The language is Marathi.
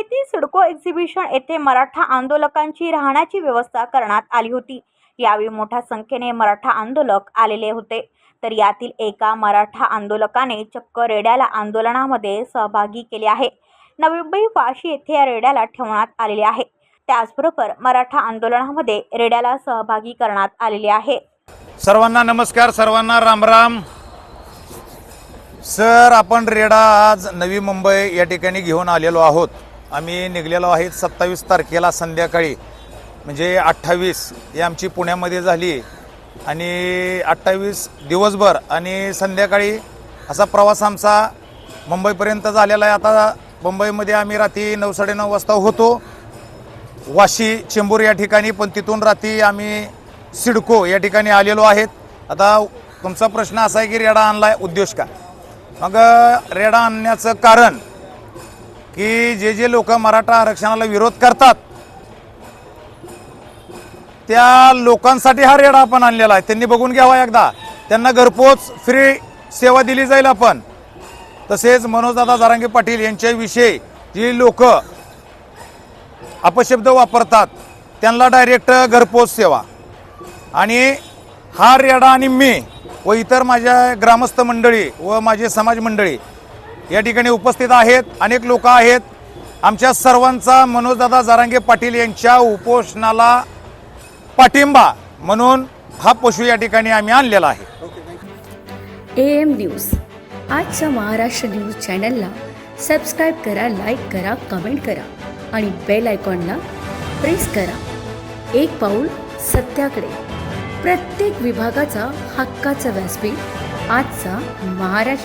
मुंबईतील सिडको एक्झिबिशन येथे मराठा आंदोलकांची राहण्याची व्यवस्था करण्यात आली होती. यावेळी मोठ्या संख्येने मराठा आंदोलक आलेले होते. तर यातील एका मराठा आंदोलकाने चक्क रेड्याला आंदोलनामध्ये सहभागी केले आहे. नवी मुंबई वाशी येथे या रेड्याला ठेवण्यात आलेले आहे. त्याचबरोबर मराठा आंदोलनामध्ये रेड्याला सहभागी करण्यात आलेले आहे. सर्वांना नमस्कार सर्वांना रामराम. सर आपण रेडा आज नवी मुंबई या ठिकाणी घेऊन आलेलो आहोत. आम्ही निघलेलो आहेत सत्तावीस तारखेला संध्याकाळी. म्हणजे अठ्ठावीस ही आमची पुण्यामध्ये झाली. आणि अठ्ठावीस दिवसभर आणि संध्याकाळी असा प्रवास आमचा मुंबईपर्यंत झालेला आहे. आता मुंबईमध्ये आम्ही रात्री नऊ साडेनऊ वाजता होतो. वाशी चेंबूर या ठिकाणी पण तिथून रात्री आम्ही सिडको या ठिकाणी आलेलो आहेत. आता तुमचा प्रश्न असा आहे की रेडा आणला उद्देश का मग रेडा आणण्याचं कारण की जे जे लोक मराठा आरक्षणाला विरोध करतात त्या लोकांसाठी हा रेडा आपण आणलेला आहे. त्यांनी बघून घ्यावा एकदा. त्यांना घरपोच फ्री सेवा दिली जाईल आपण. तसेच मनोजदादा जारांगे पाटील यांच्याविषयी जी लोक अपशब्द वापरतात त्यांना डायरेक्ट घरपोच सेवा. आणि हा रेडा आणि मी व इतर माझ्या ग्रामस्थ मंडळी व माझे समाज मंडळी या ठिकाणी उपस्थित आहेत अनेक लोक आहेत. आमच्या सर्वांचा मनोजदादा जारांगे पाटील यांच्या उपोषणाला पाठिंबा म्हणून हा पशु या ठिकाणी आम्ही आणलेला आहे. A M news. आजच्या महाराष्ट्र न्यूज चॅनलला सबस्क्राईब करा लाईक करा कमेंट करा आणि बेल आयकॉनला प्रेस करा. एक पाऊल सत्याकडे. प्रत्येक विभागाचा हक्काचा व्यासपीठ आजचा महाराष्ट्र